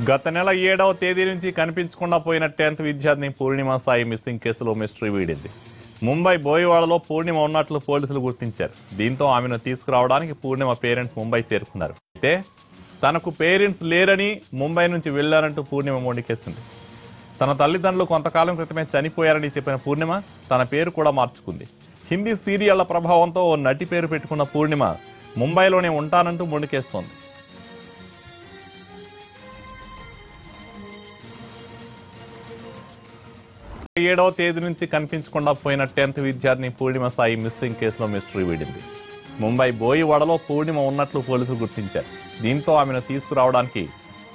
గత నెల ఏడవ తేదీ నుంచి కనిపించకుండా పోయిన టెన్త్ విద్యార్థిని పూర్ణిమ స్థాయి మిస్సింగ్ కేసులో మిస్టరీ వీడింది. ముంబై బోయవాడలో పూర్ణిమ ఉన్నట్లు పోలీసులు గుర్తించారు. దీంతో ఆమెను తీసుకురావడానికి పూర్ణిమ పేరెంట్స్ ముంబై చేరుకున్నారు. అయితే తనకు పేరెంట్స్ లేరని ముంబై నుంచి వెళ్ళారంటూ పూర్ణిమ మొండికేసింది. తన తల్లిదండ్రులు కొంతకాలం క్రితమే చనిపోయారని చెప్పిన పూర్ణిమ తన పేరు కూడా మార్చుకుంది. హిందీ సీరియళ్ళ ప్రభావంతో ఓ నటి పేరు పెట్టుకున్న పూర్ణిమ ముంబైలోనే ఉంటానంటూ మొండికేస్తోంది. ఏడవ తేదీ నుంచి కనిపించకుండా పోయిన టెన్త్ విద్యార్థిని పూర్ణిమ సాయి మిస్సింగ్ కేసులో మిస్టరీ వీడింది ముంబై బోయివాడలో పూర్ణిమ ఉన్నట్లు పోలీసులు గుర్తించారు. దీంతో ఆమెను తీసుకురావడానికి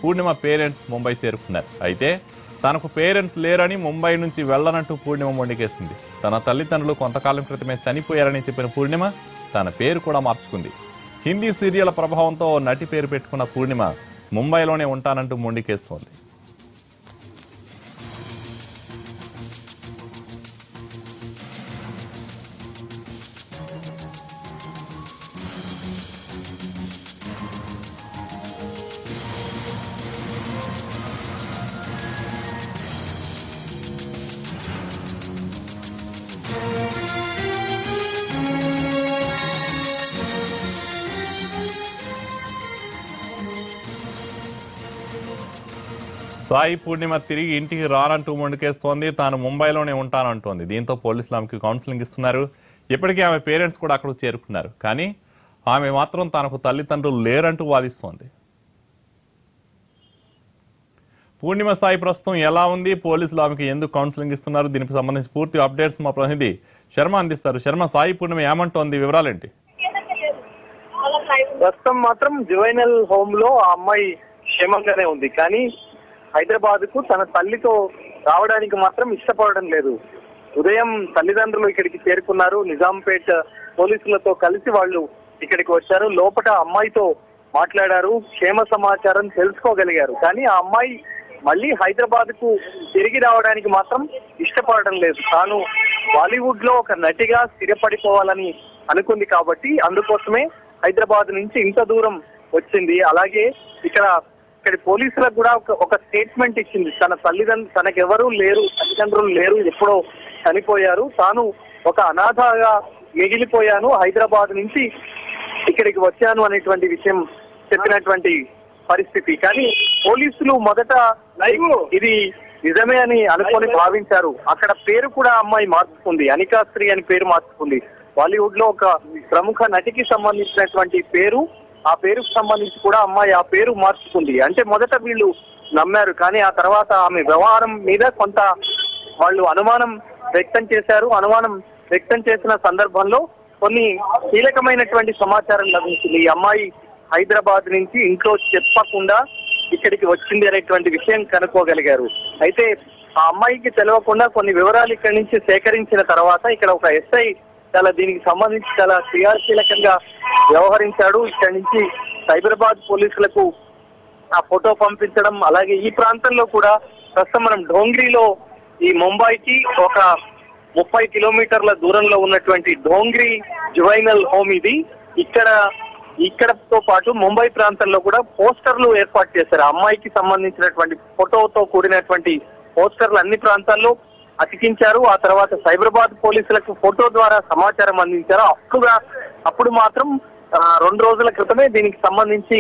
పూర్ణిమ పేరెంట్స్ ముంబై చేరుకున్నారు. అయితే తనకు పేరెంట్స్ లేరని ముంబై నుంచి వెళ్ళనంటూ పూర్ణిమ మొండికేసింది. తన తల్లిదండ్రులు కొంతకాలం క్రితమే చనిపోయారని చెప్పిన పూర్ణిమ తన పేరు కూడా మార్చుకుంది. హిందీ సీరియల్ ప్రభావంతో నటి పేరు పెట్టుకున్న పూర్ణిమ ముంబైలోనే ఉంటానంటూ మొండికేస్తోంది. సాయి పూర్ణిమ తిరిగి ఇంటికి రానంటూ మొండికేస్తోంది. తాను ముంబైలోనే ఉంటానంటోంది. దీంతో పోలీసులు ఆమెకు కౌన్సిలింగ్ ఇస్తున్నారు. ఇప్పటికే ఆమె పేరెంట్స్ కూడా అక్కడికి చేరుకున్నారు. కానీ ఆమె మాత్రం తనకు తల్లిదండ్రులు లేరంటూ వాదిస్తోంది. పూర్ణిమ స్థాయి ప్రస్తుతం ఎలా ఉంది? పోలీసులు ఆమెకు ఎందుకు కౌన్సిలింగ్ ఇస్తున్నారు? దీనికి సంబంధించి పూర్తి అప్డేట్స్ మా ప్రతినిధి శర్మ అందిస్తారు. శర్మ సాయి పూర్ణిమ ఏమంటోంది? వివరాలేంటి? ప్రస్తుతం మాత్రం జువైనల్ హోమ్లో ఆ అమ్మాయి క్షేమంగానే ఉంది. కానీ హైదరాబాద్కు తన తల్లితో రావడానికి మాత్రం ఇష్టపడడం లేదు. ఉదయం తల్లిదండ్రులు ఇక్కడికి చేరుకున్నారు. నిజాంపేట్ పోలీసులతో కలిసి వాళ్ళు ఇక్కడికి వచ్చారు. లోపల అమ్మాయితో మాట్లాడారు. క్షేమ సమాచారం తెలుసుకోగలిగారు. కానీ ఆ అమ్మాయి మళ్ళీ హైదరాబాద్కు తిరిగి రావడానికి మాత్రం ఇష్టపడడం లేదు. తాను బాలీవుడ్లో ఒక నటిగా స్థిరపడిపోవాలని అనుకుంది కాబట్టి అందుకోసమే హైదరాబాద్ నుంచి ఇంత దూరం వచ్చింది. అలాగే ఇక్కడ ఇక్కడ పోలీసులకు కూడా ఒక ఒక స్టేట్మెంట్ ఇచ్చింది. తన తల్లిదండ్రులు తనకెవరూ లేరు తల్లిదండ్రులు లేరు ఎప్పుడో చనిపోయారు. తాను ఒక అనాథగా మిగిలిపోయాను హైదరాబాద్ నుంచి ఇక్కడికి వచ్చాను అనేటువంటి విషయం చెప్పినటువంటి పరిస్థితి. కానీ పోలీసులు మొదట ఇది నిజమే అని అనుకొని భావించారు. అక్కడ పేరు కూడా అమ్మాయి మార్చుకుంది. అనికాశ్రీ అని పేరు మార్చుకుంది. బాలీవుడ్లో ఒక ప్రముఖ నటికి సంబంధించినటువంటి పేరు ఆ పేరుకు సంబంధించి కూడా అమ్మాయి ఆ పేరు మార్చుకుంది. అంటే మొదట వీళ్ళు నమ్మారు కానీ ఆ తర్వాత ఆమె వ్యవహారం మీద కొంత వాళ్ళు అనుమానం వ్యక్తం చేశారు. అనుమానం వ్యక్తం చేసిన సందర్భంలో కొన్ని కీలకమైనటువంటి సమాచారం లభించింది. ఈ అమ్మాయి హైదరాబాద్ నుంచి ఇంట్లో చెప్పకుండా ఇక్కడికి వచ్చింది అనేటువంటి విషయం కనుక్కోగలిగారు. అయితే ఆ అమ్మాయికి తెలియకుండా కొన్ని వివరాలు ఇక్కడి నుంచి సేకరించిన తర్వాత ఇక్కడ ఒక ఎస్ఐ చాలా దీనికి సంబంధించి చాలా క్రియాశీలకంగా వ్యవహరించాడు. ఇక్కడి నుంచి సైబరాబాద్ పోలీసులకు ఆ ఫోటో పంపించడం అలాగే ఈ ప్రాంతంలో కూడా ప్రస్తుతం మనం డోంగ్రీలో ఈ ముంబైకి ఒక ముప్పై కిలోమీటర్ల దూరంలో ఉన్నటువంటి డోంగ్రీ జువైనల్ హోమ్ ఇది. ఇక్కడ ఇక్కడతో పాటు ముంబై ప్రాంతంలో కూడా పోస్టర్లు ఏర్పాటు చేశారు. అమ్మాయికి సంబంధించినటువంటి ఫోటోతో కూడినటువంటి పోస్టర్లు అన్ని ప్రాంతాల్లో అతికించారు. ఆ తర్వాత సైబరాబాద్ పోలీసులకు ఫోటో ద్వారా సమాచారం అందించారు. అప్పుడుగా అప్పుడు మాత్రం రెండు రోజుల క్రితమే దీనికి సంబంధించి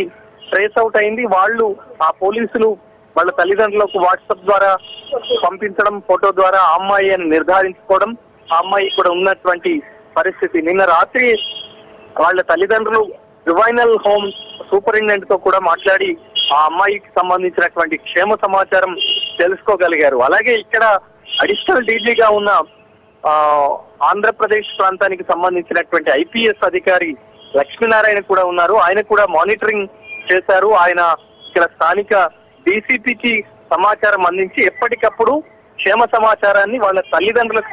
ట్రేస్ అవుట్ అయింది. వాళ్ళు ఆ పోలీసులు వాళ్ళ తల్లిదండ్రులకు వాట్సాప్ ద్వారా పంపించడం ఫోటో ద్వారా ఆ అమ్మాయి అని నిర్ధారించుకోవడం ఆ అమ్మాయి ఇక్కడ ఉన్నటువంటి పరిస్థితి. నిన్న రాత్రి వాళ్ళ తల్లిదండ్రులు రివైనల్ హోమ్ సూపరింటెండెంట్తో కూడా మాట్లాడి ఆ అమ్మాయికి సంబంధించినటువంటి క్షేమ సమాచారం తెలుసుకోగలిగారు. అలాగే ఇక్కడ అడిషనల్ డీజీగా ఉన్న ఆంధ్రప్రదేశ్ ప్రాంతానికి సంబంధించినటువంటి ఐపీఎస్ అధికారి లక్ష్మీనారాయణ కూడా ఉన్నారు. ఆయన కూడా మానిటరింగ్ చేశారు. ఆయన ఇక్కడ స్థానిక డీసీపీకి సమాచారం అందించి ఎప్పటికప్పుడు క్షేమ సమాచారాన్ని వాళ్ళ తల్లిదండ్రులకు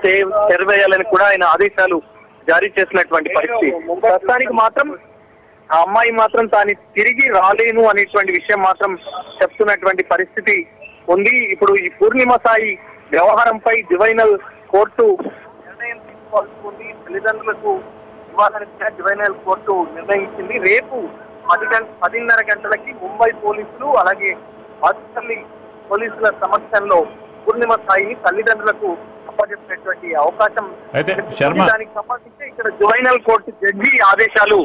తెరవేయాలని కూడా ఆయన ఆదేశాలు జారీ చేసినటువంటి పరిస్థితి. ప్రస్తుతానికి మాత్రం ఆ అమ్మాయి మాత్రం తాను తిరిగి రాలేను అనేటువంటి విషయం మాత్రం చెప్తున్నటువంటి పరిస్థితి ఉంది. ఇప్పుడు ఈ పూర్ణిమ సాయి వ్యవహారంపై డివైనల్ కోర్టు నిర్ణయం తీసుకోవాల్సి ఉంది. తల్లిదండ్రులకు ఇవ్వాలని డివైనల్ కోర్టు నిర్ణయించింది. రేపు పది గంట పదిన్నర గంటలకి ముంబై పోలీసులు అలాగే బాచుపల్లి పోలీసుల సమక్షంలో పూర్ణిమ సాయిని తల్లిదండ్రులకు అప్పచెప్పినటువంటి అవకాశం అయితే దానికి సంబంధించి ఇక్కడ జువైనల్ కోర్టు జడ్జి ఆదేశాలు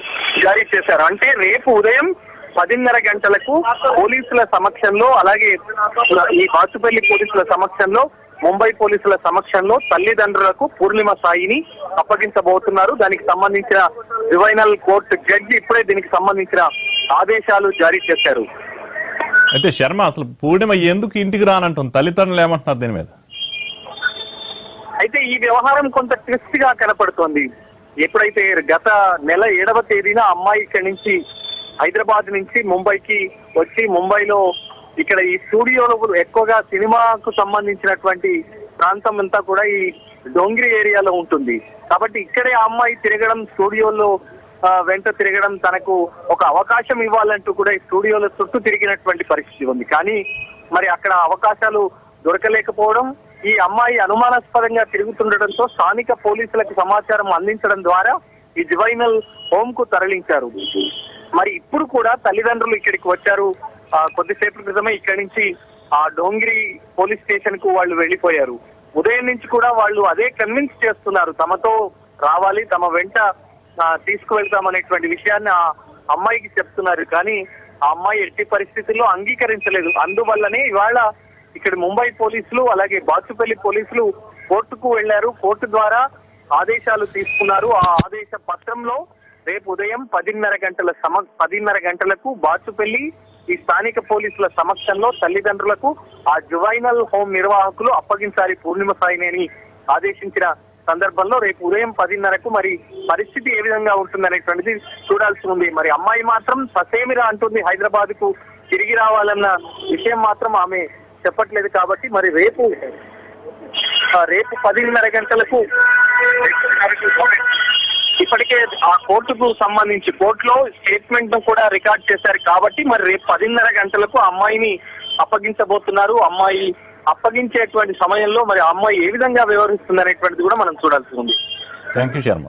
జారీ చేశారు. అంటే రేపు ఉదయం పదిన్నర గంటలకు పోలీసుల సమక్షంలో అలాగే ఈ బాచుపల్లి పోలీసుల సమక్షంలో ముంబై పోలీసుల సమక్షంలో తల్లిదండ్రులకు పూర్ణిమ సాయిని అప్పగించబోతున్నారు. దానికి సంబంధించిన డివైనల్ కోర్టు జడ్జి ఇప్పుడే దీనికి సంబంధించిన ఆదేశాలు జారీ చేశారు. అయితే శర్మ అసలు పూర్ణిమ ఎందుకు ఇంటికి రానంటుంది? తల్లిదండ్రులు ఏమంటున్నారు దీని మీద? అయితే ఈ వ్యవహారం కొంత ట్విస్ట్గా కనపడుతోంది. ఎప్పుడైతే గత నెల ఏడవ తేదీన అమ్మాయి ఇక్కడి నుంచి హైదరాబాద్ నుంచి ముంబైకి వచ్చి ముంబైలో ఇక్కడ ఈ స్టూడియోలో ఎక్కువగా సినిమాకు సంబంధించినటువంటి ప్రాంతం అంతా కూడా ఈ డోంగిరి ఏరియాలో ఉంటుంది. కాబట్టి ఇక్కడే ఆ అమ్మాయి తిరగడం స్టూడియోలో వెంట తిరగడం తనకు ఒక అవకాశం ఇవ్వాలంటూ కూడా ఈ స్టూడియోలో చుట్టూ తిరిగినటువంటి పరిస్థితి ఉంది. కానీ మరి అక్కడ అవకాశాలు దొరకలేకపోవడం ఈ అమ్మాయి అనుమానాస్పదంగా తిరుగుతుండటంతో స్థానిక పోలీసులకు సమాచారం అందించడం ద్వారా ఈ డివైనల్ హోమ్కు తరలించారు. మరి ఇప్పుడు కూడా తల్లిదండ్రులు ఇక్కడికి వచ్చారు. కొద్దిసేపు క్రితమే ఇక్కడి నుంచి ఆ డోంగిరి పోలీస్ స్టేషన్కు వాళ్ళు వెళ్ళిపోయారు. ఉదయం నుంచి కూడా వాళ్ళు అదే కన్విన్స్ చేస్తున్నారు. తమతో రావాలి తమ వెంట తీసుకువెళ్తామనేటువంటి విషయాన్ని ఆ అమ్మాయికి చెప్తున్నారు. కానీ ఆ అమ్మాయి ఎట్టి పరిస్థితుల్లో అంగీకరించలేదు. అందువల్లనే ఇవాళ ఇక్కడ ముంబై పోలీసులు అలాగే బాచుపల్లి పోలీసులు కోర్టుకు వెళ్ళారు కోర్టు ద్వారా ఆదేశాలు తీసుకున్నారు. ఆ ఆదేశ పత్రంలో రేపు ఉదయం పదిన్నర గంటల సమ పదిన్నర గంటలకు బాచుపల్లి ఈ స్థానిక పోలీసుల సమక్షంలో తల్లిదండ్రులకు ఆ జువైనల్ హోమ్ నిర్వాహకులు అప్పగించాలి పూర్ణిమ సాయినేని ఆదేశించిన సందర్భంలో రేపు ఉదయం పదిన్నరకు మరి పరిస్థితి ఏ విధంగా ఉంటుందనేటువంటిది చూడాల్సి ఉంది. మరి అమ్మాయి మాత్రం ససేమిరా అంటుంది. హైదరాబాద్కు తిరిగి రావాలన్న విషయం మాత్రం ఆమె చెప్పట్లేదు కాబట్టి మరి రేపు ఆ, రేపు పదిన్నర గంటలకు ఇప్పటికే ఆ కోర్టుకు సంబంధించి కోర్టులో స్టేట్మెంట్ను కూడా రికార్డ్ చేశారు కాబట్టి మరి రేపు పదిన్నర గంటలకు అమ్మాయిని అప్పగించబోతున్నారు. అమ్మాయి అప్పగించేటువంటి సమయంలో మరి అమ్మాయి ఏ విధంగా వ్యవహరిస్తుంది అనేటువంటిది కూడా మనం చూడాల్సి ఉంది. Thank you Sharma.